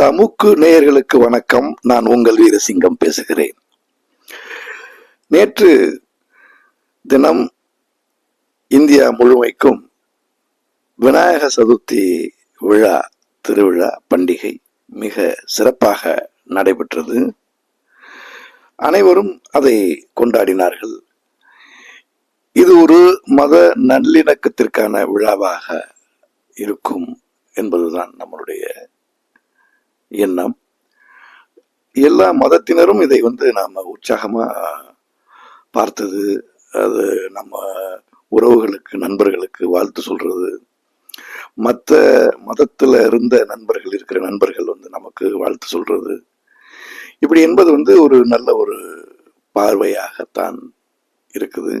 தமுக்கு நேயர்களுக்கு வணக்கம். நான் உங்கள் வீரசிங்கம் பேசுகிறேன். நேற்று தினம் இந்தியா முழுமைக்கும் விநாயக சதுர்த்தி விழா திருவிழா பண்டிகை மிக சிறப்பாக நடைபெற்றது. அனைவரும் அதை கொண்டாடினார்கள். இது ஒரு மத நல்லிணக்கத்திற்கான விழாவாக இருக்கும் என்பதுதான் நம்மளுடைய எண்ணம். எல்லா மதத்தினரும் இதை வந்து நாம் உற்சாகமாக பார்த்தது. அது நம்ம உறவுகளுக்கு நண்பர்களுக்கு வாழ்த்து சொல்றது. மற்ற மதத்தில் இருந்த நண்பர்கள் இருக்கிற நண்பர்கள் வந்து நமக்கு வாழ்த்து சொல்றது. இப்படி என்பது வந்து ஒரு நல்ல ஒரு பார்வையாகத்தான் இருக்குது.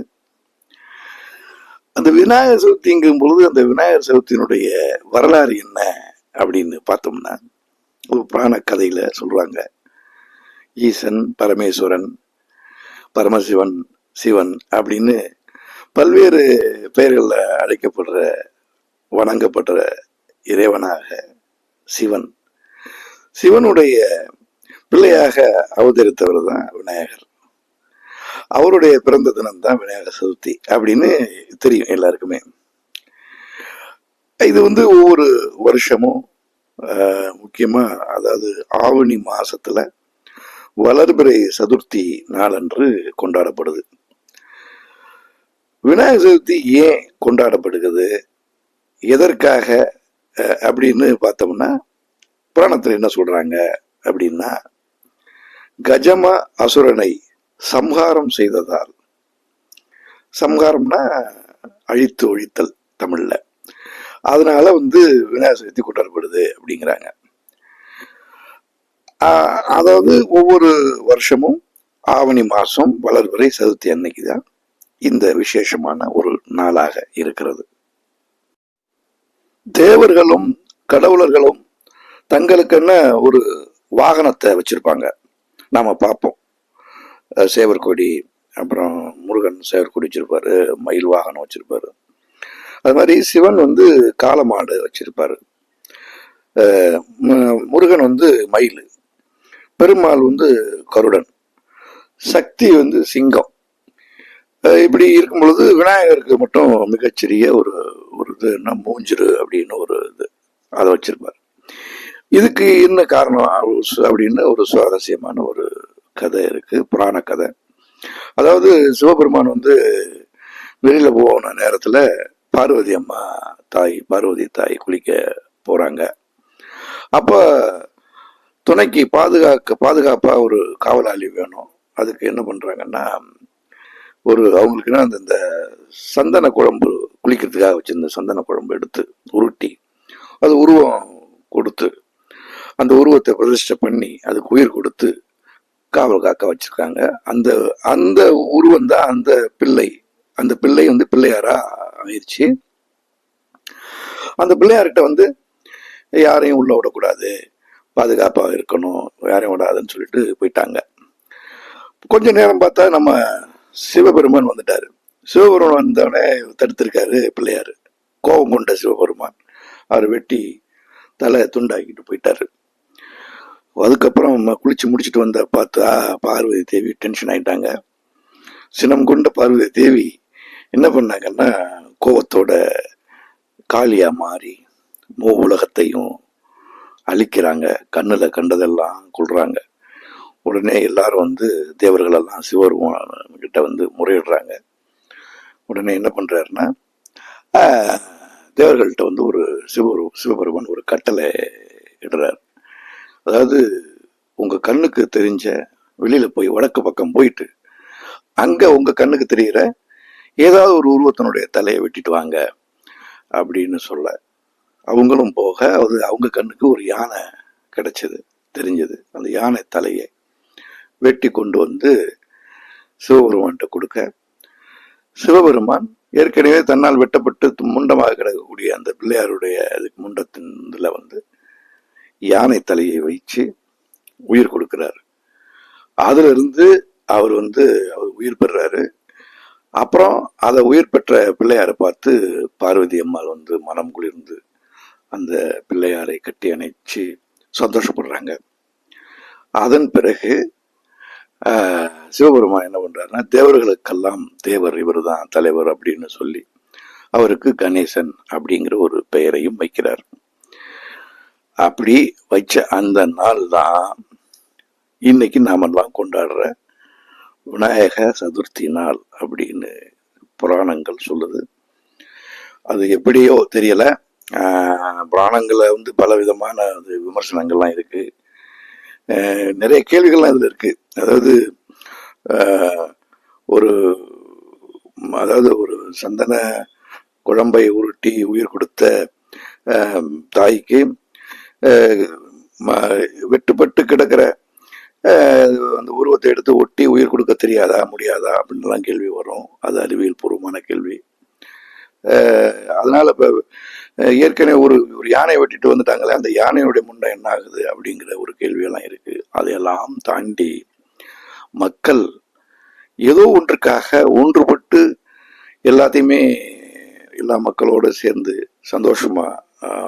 அந்த விநாயகர் சதுர்த்திங்கும் பொழுது அந்த விநாயகர் சதுர்த்தியினுடைய வரலாறு என்ன அப்படின்னு பார்த்தோம்னா ஒரு புராண கதையில் சொல்றாங்க. ஈசன் பரமேஸ்வரன் பரமசிவன் சிவன் அப்படின்னு பல்வேறு பெயர்களில் அழைக்கப்படுற வணங்கப்படுற இறைவனாக சிவன். சிவனுடைய பிள்ளையாக அவதரித்தவர் தான் விநாயகர். அவருடைய பிறந்த தினம் தான் விநாயகர் சதுர்த்தி அப்படின்னு தெரியும் எல்லாருக்குமே. இது வந்து ஒவ்வொரு வருஷமும் முக்கியமாக முக்கியமா அதாவது ஆவணி மாசத்துல வளர்பிறை சதுர்த்தி நாளன்று கொண்டாடப்படுது. விநாயகர் சதுர்த்தி ஏன் கொண்டாடப்படுகிறது? எதற்காக? அஹ், அப்படின்னு பார்த்தோம்னா புராணத்தில் என்ன சொல்றாங்க அப்படின்னா கஜம அசுரனை சம்ஹாரம் செய்ததால். சம்ஹாரம்னா அழித்து ஒழித்தல் தமிழ்ல. அதனால வந்து விநாயகர் சதுர்த்தி கொண்டாடப்படுது அப்படிங்கிறாங்க. அதாவது ஒவ்வொரு வருஷமும் ஆவணி மாசம் வளர்பிறை சதுர்த்தி அன்னைக்கு தான் இந்த விசேஷமான ஒரு நாளாக இருக்கிறது. தேவர்களும் கடவுளர்களும் தங்களுக்கென்ன ஒரு வாகனத்தை வச்சிருப்பாங்க. நாம பார்ப்போம். சேவர்கொடி அப்புறம் முருகன் சேவர்கொடி வச்சிருப்பாரு மயில் வாகனம் வச்சிருப்பாரு. அது மாதிரி சிவன் வந்து காலமாடு வச்சிருப்பாரு. மு- முருகன் வந்து மயில். பெருமாள் வந்து கருடன். சக்தி வந்து சிங்கம். இப்படி இருக்கும் பொழுது விநாயகருக்கு மட்டும் மிகச்சிறிய ஒரு ஒரு இது என்ன மூஞ்சிரு அப்படின்னு ஒரு இது அதை வச்சிருப்பார். இதுக்கு என்ன காரணம்? அப்படின்னு ஒரு சுவாரஸ்யமான ஒரு கதை இருக்கு புராண கதை. அதாவது சிவபெருமான் வந்து வெளியில போன நேரத்துல பார்வதி அம்மா தாய் பார்வதி தாய் குளிக்க போகிறாங்க அப்போ துணைக்கு பாதுகாக்க பாதுகாப்பாக ஒரு காவலாளி வேணும். அதுக்கு என்ன பண்ணுறாங்கன்னா ஒரு அவங்களுக்குன்னா அந்த இந்த சந்தன குழம்பு குளிக்கிறதுக்காக வச்சுருந்த சந்தன குழம்பு எடுத்து உருட்டி அது உருவம் கொடுத்து அந்த உருவத்தை பிரதிஷ்டை பண்ணி அதுக்கு உயிர் கொடுத்து காவல் காக்க வச்சுருக்காங்க. அந்த அந்த உருவம் தான் அந்த பிள்ளை அந்த பிள்ளை வந்து பிள்ளையாரா ஆயிடுச்சு. அந்த பிள்ளையார்கிட்ட வந்து யாரையும் உள்ள விடக்கூடாது. பாதுகாப்பாக இருக்கணும் யாரையும் விடாதுன்னு சொல்லிட்டு போயிட்டாங்க. கொஞ்ச நேரம் பார்த்தா நம்ம சிவபெருமான் வந்துட்டாரு. சிவபெருமான் வந்தவனே தடுத்திருக்காரு பிள்ளையார். கோபம் கொண்ட சிவபெருமான். அவர் வெட்டி தலை துண்டாக்கிட்டு போயிட்டாரு. அதுக்கப்புறம் நம்ம குளிச்சு முடிச்சுட்டு வந்த பார்த்தா பார்வதி தேவி டென்ஷன் ஆயிட்டாங்க. சினம் கொண்ட பார்வதி தேவி என்ன பண்ணாங்கன்னா கோவத்தோட காளியாக மாறி மூ உலகத்தையும் அழிக்கிறாங்க. கண்ணில் கண்டதெல்லாம் கொள்றாங்க உடனே எல்லாரும் வந்து தேவர்களெல்லாம் சிவபெருமான் கிட்ட வந்து முறையிடுறாங்க. உடனே என்ன பண்ணுறாருன்னா தேவர்கள்ட்ட வந்து ஒரு சிவபெரு சிவபெருமான் ஒரு கட்டளை இடுறார். அதாவது உங்கள் கண்ணுக்கு தெரிஞ்ச வெளியில் போய் வடக்கு பக்கம் போயிட்டு அங்கே உங்கள் கண்ணுக்கு தெரிகிற ஏதாவது ஒரு உருவத்தினுடைய தலையை வெட்டிட்டு வாங்க அப்படின்னு சொல்ல அவங்களும் போக அது அவங்க கண்ணுக்கு ஒரு யானை கிடைச்சது தெரிஞ்சது. அந்த யானை தலையை வெட்டி கொண்டு வந்து சிவபெருமான்கிட்ட கொடுக்க சிவபெருமான் ஏற்கனவே தன்னால் வெட்டப்பட்டு முண்டமாக கிடக்கக்கூடிய அந்த பிள்ளையாருடைய அதுக்கு முண்டத்தின் வந்து யானை தலையை வைச்சு உயிர் கொடுக்கிறார். அதுல இருந்து அவர் வந்து அவர் உயிர் பெறுறாரு. அப்புறம் அதை உயிர் பெற்ற பிள்ளையாரை பார்த்து பார்வதி அம்மாள் வந்து மனம் குளிர்ந்து அந்த பிள்ளையாரை கட்டி அணைச்சு சந்தோஷப்படுறாங்க. அதன் பிறகு சிவபெருமான் என்ன பண்ணுறாருன்னா தேவர்களுக்கெல்லாம் தேவர் இவர் தான் தலைவர் அப்படின்னு சொல்லி அவருக்கு கணேசன் அப்படிங்கிற ஒரு பெயரையும் வைக்கிறார். அப்படி வச்ச அந்த நாள் தான் இன்னைக்கு நாமெல்லாம் கொண்டாடுற விநாயக சதுர்த்தி நாள் அப்படின்னு புராணங்கள் சொல்லுது. அது எப்படியோ தெரியல. புராணங்களை வந்து பல விதமான அது விமர்சனங்கள்லாம் இருக்கு. நிறைய கேள்விகள்லாம் இதுல இருக்கு. அதாவது ஒரு அதாவது ஒரு சந்தன குழம்பை உருட்டி உயிர் கொடுத்த தாய்க்கு ம- வெட்டுப்பட்டு கிடக்கிற அந்த உருவத்தை எடுத்து ஒட்டி உயிர் கொடுக்க தெரியாதா முடியாதா அப்படின்லாம் கேள்வி வரும். அது அறிவியல் பூர்வமான கேள்வி. அதனால் இப்போ ஏற்கனவே ஒரு ஒரு யானை வெட்டிட்டு வந்துட்டாங்களே அந்த யானையுடைய முண்டை என்ன ஆகுது அப்படிங்கிற ஒரு கேள்வியெல்லாம் இருக்குது அதையெல்லாம் தாண்டி மக்கள் ஏதோ ஒன்றுக்காக ஒன்றுபட்டு எல்லாத்தையுமே எல்லா மக்களோடு சேர்ந்து சந்தோஷமாக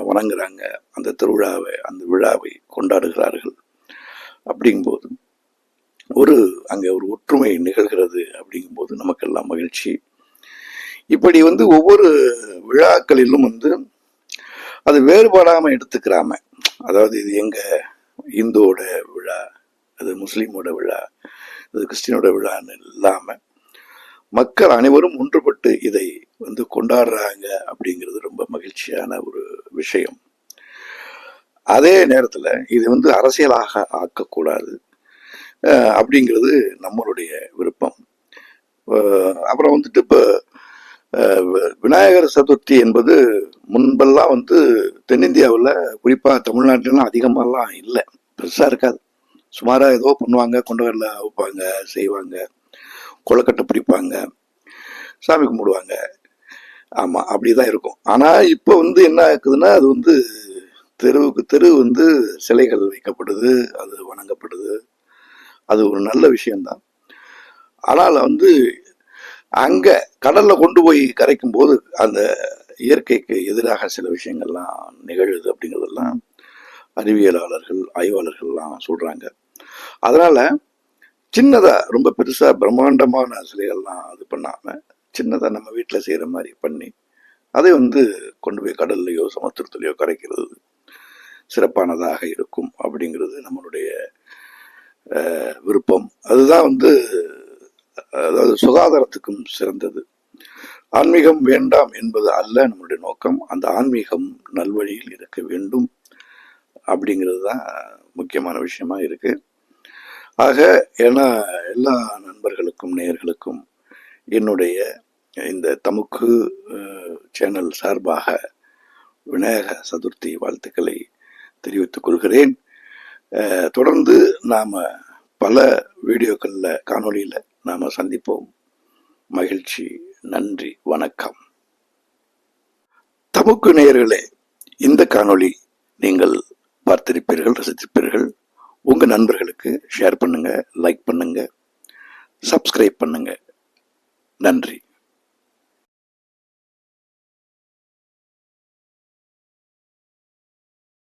வணங்குறாங்க. அந்த திருவிழாவை அந்த விழாவை கொண்டாடுகிறார்கள். அப்படிங்கும்போது ஒரு அங்கே ஒரு ஒற்றுமை நிகழ்கிறது அப்படிங்கும்போது நமக்கெல்லாம் மகிழ்ச்சி. இப்படி வந்து ஒவ்வொரு விழாக்களிலும் வந்து அது வேறுபாடாம எடுத்துக்கிறாம அதாவது இது எங்க இந்துவோட விழா அது முஸ்லீமோட விழா இது கிறிஸ்டினோட விழான்னு இல்லாம மக்கள் அனைவரும் ஒன்றுபட்டு இதை வந்து கொண்டாடுறாங்க அப்படிங்கிறது ரொம்ப மகிழ்ச்சியான ஒரு விஷயம். அதே நேரத்தில் இது வந்து அரசியலாக ஆக்கக்கூடாது. அப்படிங்கிறது நம்மளுடைய விருப்பம். அப்புறம் வந்துட்டு இப்போ விநாயகர் சதுர்த்தி என்பது முன்பெல்லாம் வந்து தென்னிந்தியாவில் குறிப்பாக தமிழ்நாட்டிலாம் அதிகமாகலாம் இல்லை. பெருசாக இருக்காது. சுமாராக ஏதோ பண்ணுவாங்க கொண்டு வரல வைப்பாங்க செய்வாங்க கொலக்கட்டை பிடிப்பாங்க சாமி கும்பிடுவாங்க. ஆமாம் அப்படி தான் இருக்கும். ஆனால் இப்போ வந்து என்ன ஆகுதுன்னா அது வந்து தெருவுக்கு தெரு வந்து சிலைகள் வைக்கப்படுது அது வணங்கப்படுது. அது ஒரு நல்ல விஷயம்தான். ஆனால் வந்து அங்கே கடலில் கொண்டு போய் கரைக்கும் போது அந்த இயற்கைக்கு எதிராக சில விஷயங்கள்லாம் நிகழுது அப்படிங்கிறதெல்லாம் அறிவியலாளர்கள் ஆய்வாளர்கள்லாம் சொல்கிறாங்க அதனால் சின்னதாக ரொம்ப பெருசாக பிரம்மாண்டமான சிலைகள்லாம் இது பண்ணாமல் சின்னதாக நம்ம வீட்டில் செய்கிற மாதிரி பண்ணி அதை வந்து கொண்டு போய் கடல்லையோ சமுத்திரத்துலையோ கரைக்கிறது சிறப்பானதாக இருக்கும் அப்படிங்கிறது நம்மளுடைய விருப்பம். அதுதான் வந்து அதாவது சுகாதாரத்துக்கும் சிறந்தது. ஆன்மீகம் வேண்டாம் என்பது அல்ல நம்மளுடைய நோக்கம். அந்த ஆன்மீகம் நல்வழியில் இருக்க வேண்டும் அப்படிங்கிறது தான் முக்கியமான விஷயமா இருக்கு. ஆக ஏன்னா எல்லா நண்பர்களுக்கும் நேயர்களுக்கும் என்னுடைய இந்த தமுக்கு சேனல் சார்பாக விநாயக சதுர்த்தி வாழ்த்துக்களை தெரிவித்துக் கொள்கிறேன். தொடர்ந்து நாம் பல வீடியோக்களில் காணொலியில் நாம் சந்திப்போம். மகிழ்ச்சி நன்றி வணக்கம். தமுக்கு நேயர்களே இந்த காணொளி நீங்கள் பார்த்திருப்பீர்கள் ரசித்திருப்பீர்கள். உங்கள் நண்பர்களுக்கு ஷேர் பண்ணுங்கள் லைக் பண்ணுங்கள் சப்ஸ்கிரைப் பண்ணுங்கள் நன்றி.